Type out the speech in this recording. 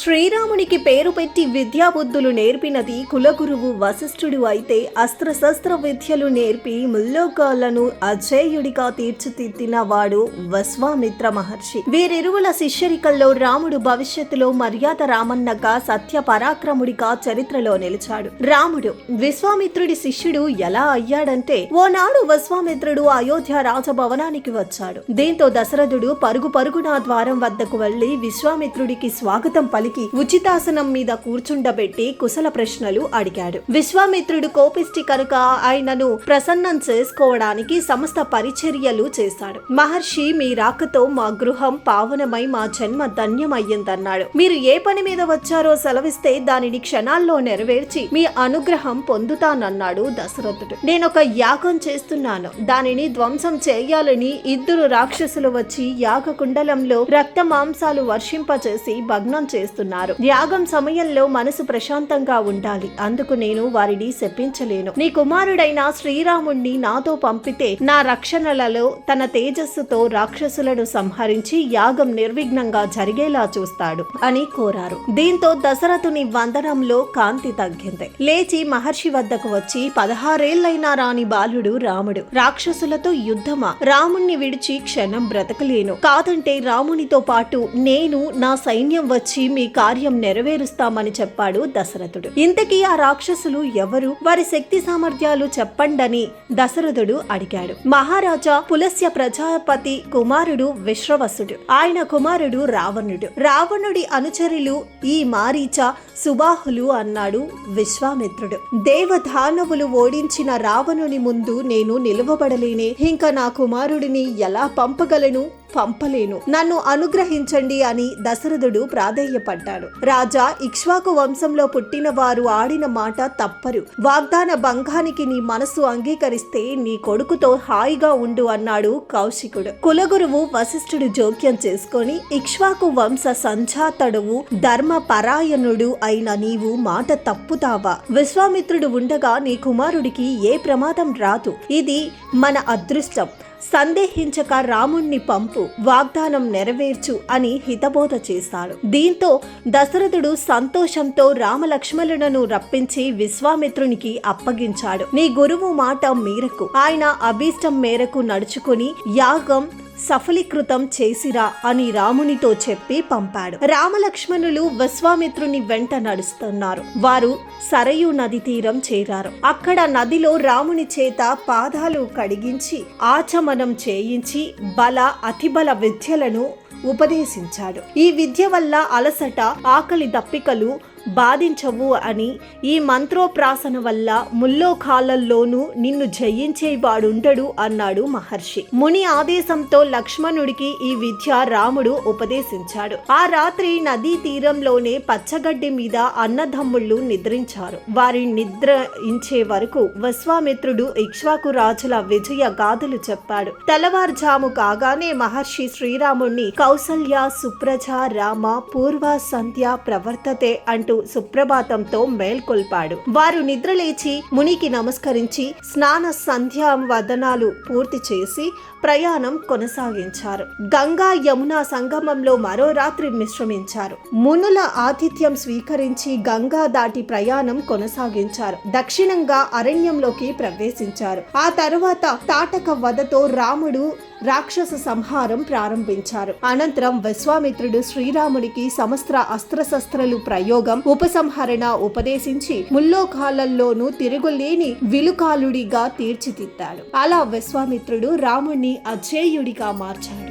శ్రీరామునికి పేరు పెట్టి విద్యాబుద్ధులు నేర్పినది కులగురువు వశిష్ఠుడు అయితే అస్త్రశస్త్ర విద్యలు నేర్పి ముల్లోకాలను అజేయుడిగా తీర్చిదిద్దిన వాడు వస్వామిత్ర మహర్షి. వీరిరువుల శిష్యరికల్లో రాముడు భవిష్యత్తులో మర్యాద రామన్నగా సత్య పరాక్రముడిగా చరిత్రలో నిలిచాడు. రాముడు విశ్వామిత్రుడి శిష్యుడు ఎలా అయ్యాడంటే ఓనాడు విశ్వామిత్రుడు అయోధ్య రాజభవనానికి వచ్చాడు. దీంతో దశరథుడు పరుగు పరుగున ద్వారం వద్దకు వెళ్ళి విశ్వామిత్రుడికి స్వాగతం పలి పలికి ఉచితాసనం మీద కూర్చుండబెట్టి కుశల ప్రశ్నలు అడిగాడు. విశ్వామిత్రుడు కోపిష్టి కనుక ఆయనను ప్రసన్నం చేసుకోవడానికి సమస్త పరిచర్యలు చేశాడు. మహర్షి మీ రాకతో మా గృహం పావనమై మా జన్మ ధన్యమయ్యిందన్నాడు. మీరు ఏ పని మీద వచ్చారో సెలవిస్తే దానిని క్షణాల్లో నెరవేర్చి మీ అనుగ్రహం పొందుతానన్నాడు దశరథుడు. నేనొక యాగం చేస్తున్నాను. దానిని ధ్వంసం చేయాలని ఇద్దరు రాక్షసులు వచ్చి యాగ కుండలంలో రక్త మాంసాలు వర్షింపచేసి భగ్నం చేస్తున్నారు. యాగం సమయంలో మనసు ప్రశాంతంగా ఉండాలి. అందుకు నేను వారిని శపించలేను. నీ కుమారుడైన శ్రీరాముణ్ణి నాతో పంపితే నా రక్షణలలో తన తేజస్సుతో రాక్షసులను సంహరించి యాగం నిర్విఘ్నంగా జరిగేలా చూస్తాడు అని కోరారు. దీంతో దశరథుని వందనంలో కాంతి తగ్గింది. లేచి మహర్షి వద్దకు వచ్చి పదహారేళ్ళైనా రాని బాలుడు రాముడు రాక్షసులతో యుద్ధమా? రాముణ్ణి విడిచి క్షణం బ్రతకలేను. కాదంటే రామునితో పాటు నేను నా సైన్యం వచ్చి మీ కార్యం నెరవేరుస్తామని చెప్పాడు దశరథుడు. ఇంతకీ ఆ రాక్షసులు ఎవరు? వారి శక్తి సామర్థ్యాలు చెప్పండని దశరథుడు అడిగాడు. మహారాజా పులస్య ప్రజాపతి కుమారుడు విశ్రవసుడు. ఆయన కుమారుడు రావణుడు. రావణుడి అనుచరులు ఈ మారీచ సుబాహులు అన్నాడు విశ్వామిత్రుడు. దేవధానవులు ఓడించిన రావణుని ముందు నేను నిలవబడలేనే. ఇంకా నా కుమారుడిని ఎలా పంపగలను? పంపలేను. నన్ను అనుగ్రహించండి అని దశరథుడు ప్రాధేయపడ్డాడు. రాజా ఇక్ష్వాకు వంశంలో పుట్టిన వారు ఆడిన మాట తప్పరు. వాగ్దాన భంగానికి నీ మనసు అంగీకరిస్తే నీ కొడుకుతో హాయిగా ఉండు అన్నాడు కౌశికుడు. కులగురువు వశిష్ఠుడు జోక్యం చేసుకొని ఇక్ష్వాకు వంశ సంజాతడువు ధర్మ పరాయణుడు అయిన నీవు మాట తప్పుతావా? విశ్వామిత్రుడు ఉండగా నీ కుమారుడికి ఏ ప్రమాదం రాదు. ఇది మన అదృష్టం. సందేహించక రాముణ్ణి పంపు వాగ్దానం నెరవేర్చు అని హితబోధ చేశాడు దీంతో దశరథుడు సంతోషంతో రామలక్ష్మణులను రప్పించి విశ్వామిత్రునికి అప్పగించాడు. నీ గురువు మాట మేరకు. ఆయన అభీష్టం మేరకు నడుచుకుని యాగం సఫలీకృతం చేసిరా అని రామునితో చెప్పి పంపాడు. రామలక్ష్మణులు విశ్వామిత్రుని వెంట నడుస్తున్నారు. వారు సరయు నది తీరం చేరారు. అక్కడ నదిలో రాముని చేత పాదాలు కడిగించి ఆచమనం చేయించి బల అతిబల విద్యలను ఉపదేశించాడు. ఈ విద్య వల్ల అలసట ఆకలి దప్పికలు బాధించవు అని ఈ మంత్రోప్రాసన వల్ల ముల్లోకాలల్లోనూ నిన్ను జయించేవాడుండడు అన్నాడు మహర్షి. ముని ఆదేశంతో లక్ష్మణుడికి ఈ విద్య రాముడు ఉపదేశించాడు. ఆ రాత్రి నదీ తీరంలోనే పచ్చగడ్డి మీద అన్నదమ్ముళ్ళు నిద్రించారు. వారి నిద్రించే వరకు విశ్వామిత్రుడు ఇక్ష్వాకు రాజుల విజయ గాథలు చెప్పాడు. తెల్లవారుజాము కాగానే మహర్షి శ్రీరాముణ్ణి కౌసల్య సుప్రజ రామ పూర్వ సంధ్య ప్రవర్తతే అంటూ సుప్రభాతంతో మేల్కొల్పాడు. వారు నిద్రలేచి మునికి నమస్కరించి స్నాన సంధ్యా వదనాలు పూర్తి చేసి ప్రయాణం కొనసాగించారు. గంగా యమున సంగమంలో మరో రాత్రి మిశ్రమించారు. మునుల ఆతిథ్యం స్వీకరించి గంగా దాటి ప్రయాణం కొనసాగించారు. దక్షిణంగా అరణ్యంలోకి ప్రవేశించారు. ఆ తరువాత తాటక వదతో రాముడు రాక్షస సంహారం ప్రారంభించారు. అనంతరం విశ్వామిత్రుడు శ్రీరాముడికి సమస్త్ర అస్త్రశస్త్రలు ప్రయోగం ఉపసంహరణ ఉపదేశించి ముల్లోకాలల్లోనూ తిరుగులేని విలుకాలుడిగా తీర్చిదిద్దాడు. అలా విశ్వామిత్రుడు రాముణ్ణి అజేయుడిగా మార్చాడు.